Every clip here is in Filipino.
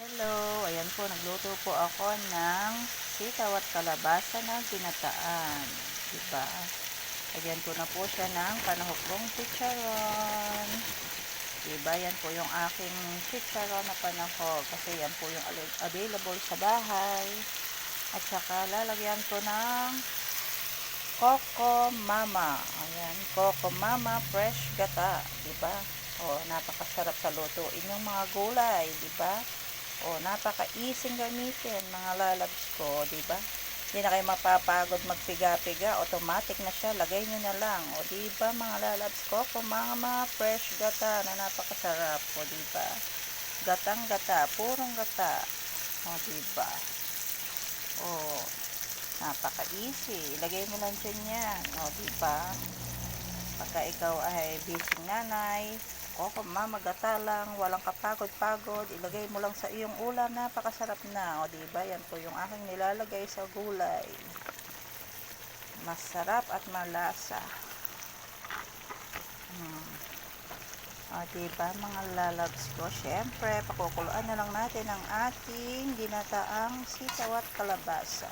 Hello, ayan po, nagluto po ako ng sitaw at kalabasa na ginataan. Diba? Lagyan ko na po siya ng panahukong chicharon. Diba? Yan po yung aking chicharon na panahog. Kasi yan po yung available sa bahay. At saka lalagyan ko ng Coco Mama. Ayan, Coco Mama Fresh Gata. Diba? O, napakasarap sa lutuin yung mga gulay. Diba? O, napaka-easy gamitin, mga lalabs ko, di ba? Hindi na kayo mapapagod magpiga-piga, automatic na siya, lagay nyo na lang. O, di ba, mga lalabs ko, kung mga mga fresh gata na napakasarap, o, di ba? Gatang gata, purong gata. O, di ba? O, napaka-easy. Ilagay mo lang dyan yan, o, di ba? Pagka ikaw ay busy nanay, o kung mamagata lang, walang kapagod-pagod, ilagay mo lang sa iyong ulam, napakasarap na. O diba, yan po yung aking nilalagay sa gulay. Masarap at malasa. Hmm. O diba, mga lalabs ko, syempre, pakukuluan na lang natin ang ating ginataang sitaw at kalabasa.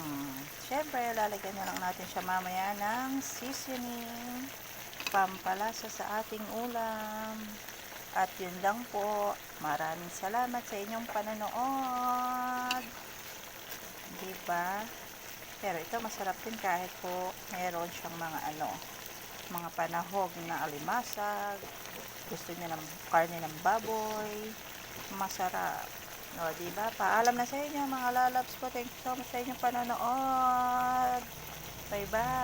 Hmm. Syempre, lalagyan na lang natin siya mamaya ng seasoning pampalasa sa ating ulam. At yun lang po. Maraming salamat sa inyong panonood. Diba? Pero ito masarap din kahit po meron siyang mga ano, mga panahog na alimasag. Gusto niya ng karne ng baboy. Masarap. O, diba? Paalam na sa inyo mga lalabs ko. Thank you so much sa inyong panonood. Bye-bye.